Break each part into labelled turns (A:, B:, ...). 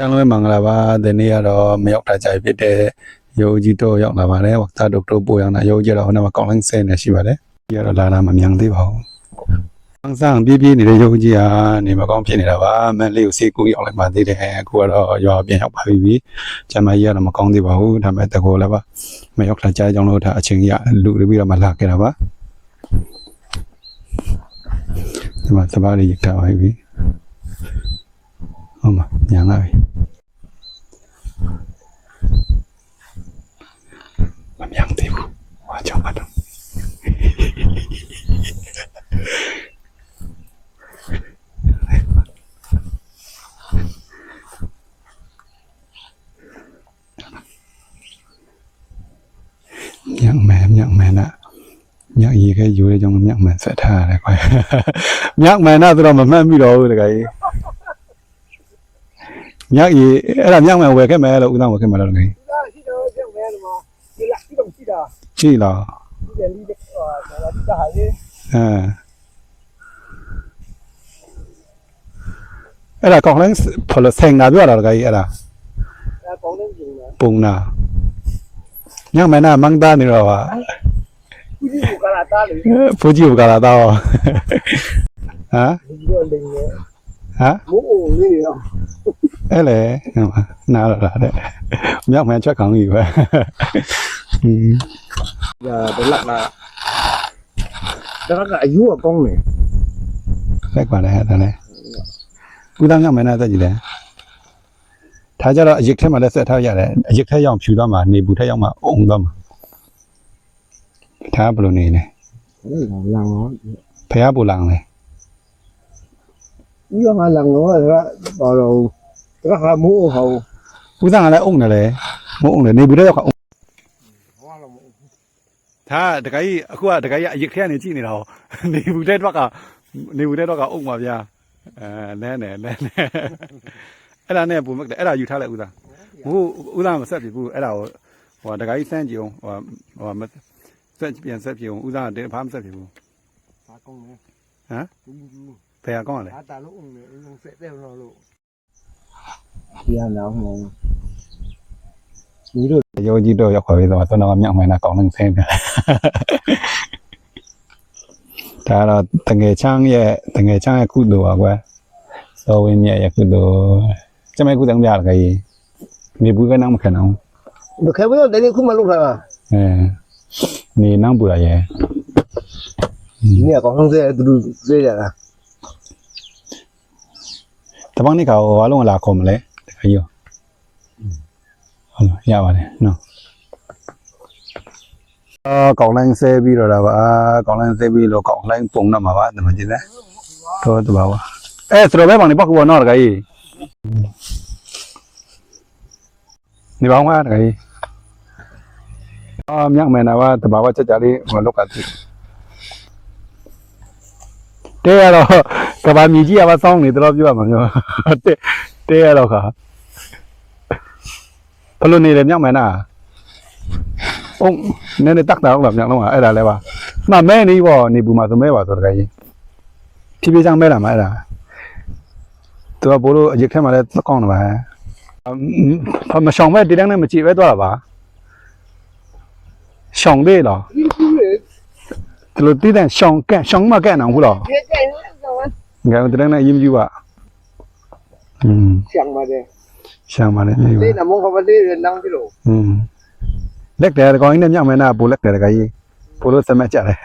A: အားလုံးပဲမင်္ဂလာပါဒီနေ့ကတော့မရောက်တာကြိုက်ဖြစ်တဲ့ရုပ်ကြီးတော့ရောက်လာပါတယ်ဝတ်သားတို့တို့ပို့ရောက်လာရုပ်ကြီးတော့ဟိုမှာကောင်းလင်းဆဲနေရှိပါတယ်ဒီကတော့လာလာမမြန်သေးပါဘူးအန်းဆောင်ပြေးပြေးနေတဲ့ရုပ်ကြီးဟာနေမကောင်းဖြစ်နေတာပါမန်လေးကိုစေးကူရောက်လိုက်ပါသေးတယ်အခုကတော့ရွာပြန်ရောက်ပါပြီကျမကြီးကတော့မကောင်းသေးပါဘူးဒါပေမဲ့တကောလည်းပါမရောက်တာကြိုက်ကြောင်းလို့ဒါအချိန်ကြီးလူပြီးတော့မလာခဲ့တာပါဒီမှာသဘာဝကြီးထားပါပြီ ဟုတ်မှာညာလာပြီမမြန်သေးဘူး။ဟာကြောင့်ပါတော့ညံ့မယ်ညံ့မယ်နာညံ့ရီခဲယူတဲ့ကြောင့်ညံ့မယ်ဆက်ထားရတယ်ကွာညံ့ မယ်နာဆိုတော့မမှတ်မိတော့ဘူးတခါကြီးညံ့ရီအဲ့ဒါညံ့မယ်ဝယ်ခဲ့မယ်လို့ဦးသားဝယ်ခဲ့မယ်လို့တခါကြီး
B: ဒါရှိတော့ပြောမယ်ဒီမှာဒီလာဒီတော့ရှိတာ
A: ရှိလား
B: ဒီကလေးတွေဟာဒါဒီကဟာလေ
A: အဲအဲ့ဒါကောင်းလန်းဖလဆင်ငါပြောတာတခါကြီးအဲ့ဒါ
B: ဒါကောင်းနေပြီနော်
A: ပုံနာညမနာမန်တာနေတော့ပါ
B: ခုဒီကလာတာလေ
A: ဖူကြီးကလာတော့ဟမ်
B: ဒီတော့လိန်နေ
A: ဟမ်
B: မိုးအိုလေးတွေတော့
A: အဲ့လေနားတော့လာတဲ့မြောက်မှန်ချက်ခေါင်းကြီးပဲอืม
B: ဒါဘယ်လောက်လားဒါကအယူအကောင်းနေ
A: လက်ပါလေအဲ့ဒါလေဦးသားညမနာသက်ကြည့်တယ်ထားကြတော့အရစ်ထဲမှာလက်ဆက်ထားရတယ်အရစ်ထဲရောက်ဖြူသွားမှာနေဘူးထဲရောက်မှာအုံသွားမှာထားဘယ်လိုနေလဲ
B: ဟုတ်လားလောင်တော့
A: ဖះပူလောင်လေ
B: ဒီကငါလောင်တော့ဒါတော့ ဒါကမိုးအိုဟော
A: ဦးသားကလည်းအုံနေလေမုံနေနေဘူးထဲရောက်ကအုံ
B: ဟောလို့မိုး
A: ဒါတခါကြီးအခုကတခါကြီးအရစ်ထဲကနေကြည့်နေတာဟောနေဘူးထဲတော့ကနေဘူးထဲတော့ကအုံပါဗျာအဲလဲနေလဲနေအဲ့ဒါနဲ့ပုံမက်တယ်အဲ့ဒါယူထားလိုက်ဦးသားဘိုးဦးသားမဆက်ပြီဘူးအဲ့ဒါကိုဟိုတခါကြီးစမ်းကြည့်အောင်ဟိုဟိုမဆက်ပြန်ဆက်ပြအောင်ဦးသားကဘာမှမဆက်ပြီဘူး
B: ဒါကောင်းနေ
A: ဟမ်
B: ဒီဒီ
A: ဖះကောင်းရလေ
B: ဒါတာလို့ဦးနေအင်းဆက်တယ်တော့လို့ ဒီကလောင်နေဒီလို
A: ရောကြီးတော့ရောက်ခွာပြီးတော့တော့တော့မြောက်မှန်တာကောင်းနေဆင်းပြန်ဒါတော့တငယ်ချမ်းရဲ့တငယ်ချမ်းရဲ့ကုသိုလ်ပါကွယ်စောဝင်းမြတ်ရဲ့ကုသိုလ်ကျမကုသိုလ်များလေကြီးနေဘူးကနမခံအောင်
B: ဘယ်ခဲဘယ်တည်းခုမလုပ်တာ
A: အဲနေနောက်ပူရရဲ့
B: ဒီနေ့ကောင်းဆုံးစေသူတို့စေကြတာ
A: တပေါင်းနေကဟိုအလုံးလာခေါ်မလဲ တခါကြီးဟုတ်လားရပါတယ်နော်အာကောင်းလိုင်းဆဲပြီးတော့တာပါကောင်းလိုင်းဆဲပြီးလို့ကောင်းလိုင်းပုံတော့မှာပါတမကြည့်လဲတော့တပါပါအဲဆိုတော့ဘယ်ပေါင်နေပောက်ကူတော့တခါကြီးနေပေါင်းပါတခါကြီးအာမြောက်မယ်နာပါတဘာဝချက်ကြလေးဟိုလောက်ကတိတဲရတော့ကဘာမြကြီးကပါစောင်းနေတော့ပြောရမှာမျိုးတဲတဲရတော့ခါ ဘလို့နေတယ်မြောက်မယ်နာ။အုံးနည်းနည်းတက်တာဟုတ်လားမြောက်လုံးကအဲ့ဒါလဲပါ။မှမဲနေပေါ့နေဘူးမှာဆိုမဲပါဆိုတကယ်ကြီး။ဖြည်းဖြည်းချောင်းမဲလာမှာအဲ့ဒါ။သူကဘိုးတို့အရင်ခက်မှလည်းသကောင်းတယ်ပါ။မရှောင်မဲ့ဒီတန်းနဲ့မကြည့်ပဲသွားတာပါ။ရှောင်သေးလား။
B: ဒီလို
A: တည်တဲ့ရှောင်ကန့်ရှောင်မကန့်အောင်
B: ဟုတ်လား။ငါတို့
A: တန်းနဲ့ရင်းပြူပါ။อืมရှောင်ပါ
B: တယ်။
A: ရှာမှာလည်းအေး
B: ပါ Thế là mong không đi đến đâu chứ đủ.
A: อืมလက်တယ်ကောင်ကြီးနဲ့မြောက်မယ်နာပိုလက်တယ်တကကြီးပိုလို့စမက်ကြတယ်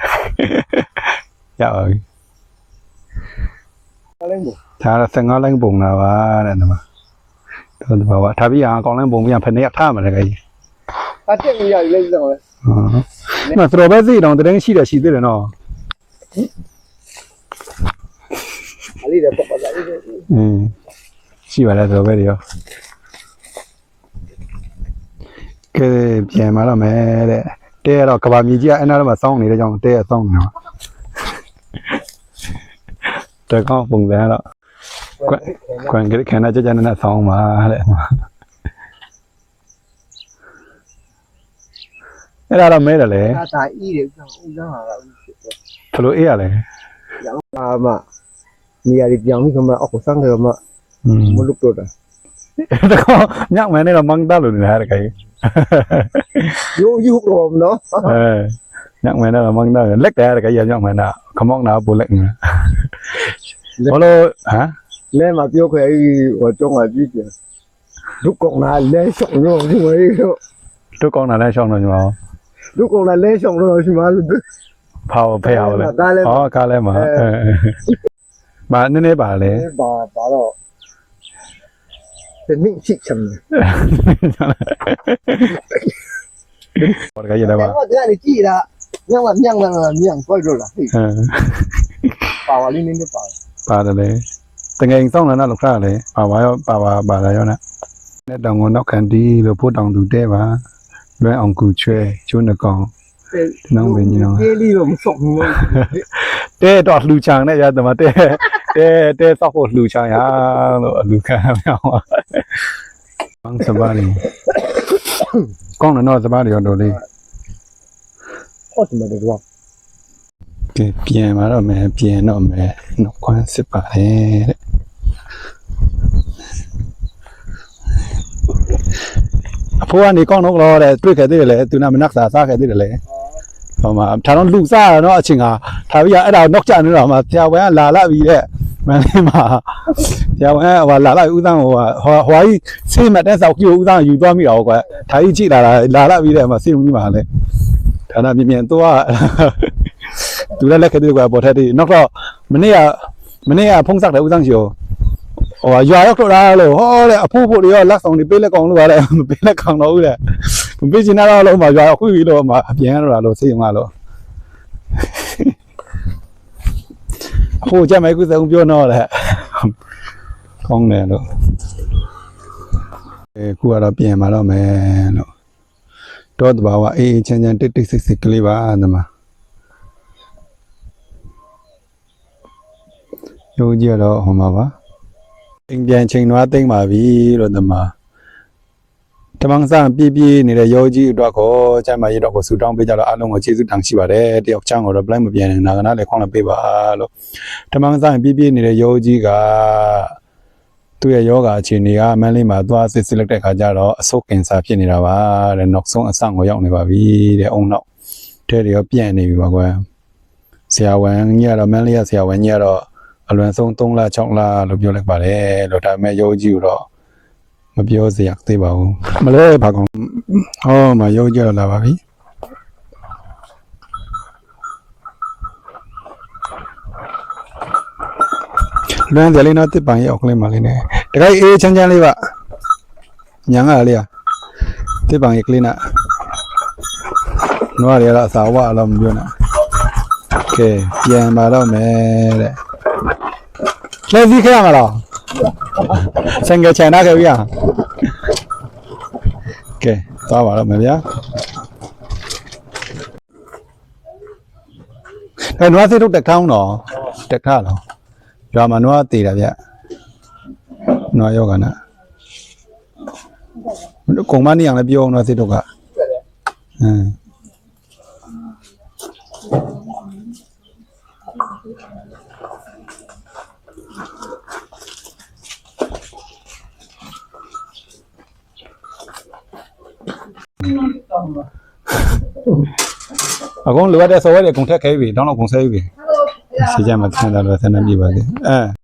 A: ရပါပြီ
B: Có lấy một.
A: ဒါတော့15လိုင်းပုံလာပါတဲ့ဒီမှာတော့ဒီဘာဝထားပြီးအောင်အကောင်လိုင်းပုံပြန်ဖက်နေရထားမှာတက
B: ကြီး Ta chết bây giờ lên rồi.
A: ဟုတ်နော်သတော်ပဲစိတ်တောင်တရင်ရှိတယ်ရှိသေးတယ်နော်
B: À, đi để cậu bảo lại đi.
A: อืม ရှိပါလားဆိုပဲရောကဲပြန်มาတော့မယ်တဲ့တဲရတော့ကဘာမြေကြီးကအဲ့နာတော့မစောင်းနေတဲ့ကြောင့်တဲရစောင်းနေတော့တကောင်ပုံစံတော့ကွန်ကရစ်ခန္ဓာကြကြနဲ့စောင်းပါတဲ့အဲ့ဒါတော့မဲတယ်လေ
B: ဒါသာဤတယ်ဥစ္စာဥစ္စာဟာက
A: ဘယ်လိုအေးရလဲ
B: ရောင်းပါမနေရာပြောင်းပြီး
A: ခမ
B: အောက်ကိုစ
A: မ်းကြမှာ င်မဲနဲ့တော့မန်းတာလို့နေတာတကယ်
B: Yo yo rồi nó.
A: အဲညောင်မဲနဲ့တော့မန်းတာလက်တယ်တကယ်ညောင်မဲနာခမောင်းနာပိုလက်ငါဘာလို့ဟမ်
B: Lên mà tiêu khỏe ở trong là gì kìa. Lúc còn là lên sống rồi chứ mấy đâu.
A: တို့ကောင်းတာလဲရှောင်းတော့ညီမ
B: Lúc còn là lên sống rồi chứ mà.
A: ဖောက်ဖေးအောင်လဲ
B: Ca lên.
A: ဟောကားလဲမှာအဲဘာနည်းနည်းပါလဲ
B: Bà bà đó. Tên định chị chầm này.
A: ဟောတကယ်ရလဲပါ
B: Nhang mà cái này chị là nhang là nhang là là nhang coi rồi là.
A: အဲ
B: Bà vào lên lên đi bà.
A: ပါတယ်လေတငယ်စောင်းလာတော့ခရလေပါပါရောပါပါပါလာရောနာနဲ့တောင်ကိုနောက်ခံတီးလို့ဖို့တောင်သူတဲပါလွဲအောင်ကူချွဲကျွန်းနှကောင် Nông về như nào?
B: Cái đi rồi một sống rồi.
A: တဲတော့လှူချောင်နဲ့ရတမတဲတဲတဲစောက်ဖို့လှူချောင်ရလို့အလူခံမြောင်းပါဘန်းစပါရီကောင်းတယ်နော်စပါရီရောတော်လေး
B: Có gì mà được không?
A: ကဲပြန်มาတော့မယ်ပြန်တော့မယ်နောက်ခွန်းစစ်ပါတယ်တဲ့အဖိုးကနေကောင်းတော့လို့တဲ့တွေ့ခဲ့သေးတယ်လေသူနာမနက်စာစားခဲ့သေးတယ်လေ ဟောမှာဒါတော့လူစားရတော့အချင်းကထားပြီးအဲ့ဒါတော့ကြနေတော့မှဆရာဝန်ကလာလာပြီးတဲ့မန်လေးမှာဆရာဝန်ကဟိုလာလာဦးသန်းဟိုဟိုဟိုကြီးစေးမတဲ့ဆောက်ကြည့်ဦးသန်းယူသွားမိတော့ကွာထားကြီးကြည့်လာလာလာလာပြီးတဲ့မှာစေးဦးကြီးမှာလေဒါနာမြင်မြင်တော့သူလည်းလက်ခဲ့သေးကွာပေါ်ထက်တည်းနောက်တော့မနေ့ကမနေ့ကဖုံးဆက်တယ်ဦးသန်းချီကိုဟိုရွာရောက်တော့လားလို့ဟောတဲ့အဖိုးဖို့တွေရောလက်ဆောင်တွေပေးလက်ကောင်လို့ရတယ်မပေးလက်ကောင်တော့ဦးတဲ့ မပေးချင်တော့လို့မှရွာရောက်ခွေးပြီးတော့မှအပြန်ရတော့လို့စေးုံကလို့အဖိုးကြက်မိုက်ကူစုံပြောတော့လေကောင်းတယ်လို့အဲခုကတော့ပြင်มาတော့မယ်လို့တော့တဘာဝအေးအေးချမ်းချမ်းတိတ်တိတ်ဆိတ်ဆိတ်ကလေးပါသမားယုံကြည်တော့ဟောမှာပါအိမ်ပြန်ချိန်သွားသိမ့်ပါပြီလို့သမား တမန်ဆန်ပြည့်ပြည့်နေတဲ့ယောကြီးအတွက်ကိုကျမ်းမာရေးတော့ကိုဆူတောင်းပေးကြတော့အားလုံးကိုကျေးဇူးတင်ရှိပါတယ်တယောက်ချောင်းကိုတော့ blind မပြန်နဲ့နာကနာလည်းခေါင်းလည်းပေးပါလို့ဓမ္မဆိုင်ပြည့်ပြည့်နေတဲ့ယောကြီးကသူ့ရဲ့ယောဂအခြေအနေကမန်းလေးမှာသွားစစ်စစ်လိုက်တဲ့ခါကျတော့အဆုတ်ကင်ဆာဖြစ်နေတာပါတဲ့နောက်ဆုံးအဆင့်ကိုရောက်နေပါပြီတဲ့အုံနောက်ထဲတွေရောပြန့်နေပြီပါကွယ်ဆရာဝန်ကြီးကတော့မန်းလေးကဆရာဝန်ကြီးကတော့အလွန်ဆုံး3လ6လလို့ပြောလိုက်ပါတယ်လို့ဒါပေမဲ့ယောကြီးကတော့ မပြောစရာသေးပါဘူးမလဲဘာကောင်ဟောမယောကြီးတော့လာပါပြီလွမ်းတယ်လေးနော်တစ်ပန်ရဲ့အောက်ကလေးမှလေးနဲ့တခိုက်အေးချမ်းချမ်းလေးပါညာငါလေးอ่ะတစ်ပန်ရဲ့ကလေးနာနွားတွေကတော့အစာဝအလုံးမပြောနဲ့ကဲပြန်ပါတော့မယ်တဲ့လက်စီခဲ့ရမလား စံကချန်နာခဲ့ပြီอ่ะကဲသွားပါတော့မယ်ဗျာအဲနွားစိတ်ထုတ်တက်ထောင်းတော့တက်ခါတော့ရွာမှာနွားတည်တာဗျနွားယောဂနာကုံမနေအောင်လည်းပြောအောင်တော့စိတ်တော့ကဟမ် အကုန်လိုအပ်တဲ့ဆော်ဝဲတွေအကုန်ထက်ခဲပြီတောင်းတော့ကုန်ဆဲပြီစီကြမှာထန်တာလို့ဆန္ဒပြပါသေးအဲ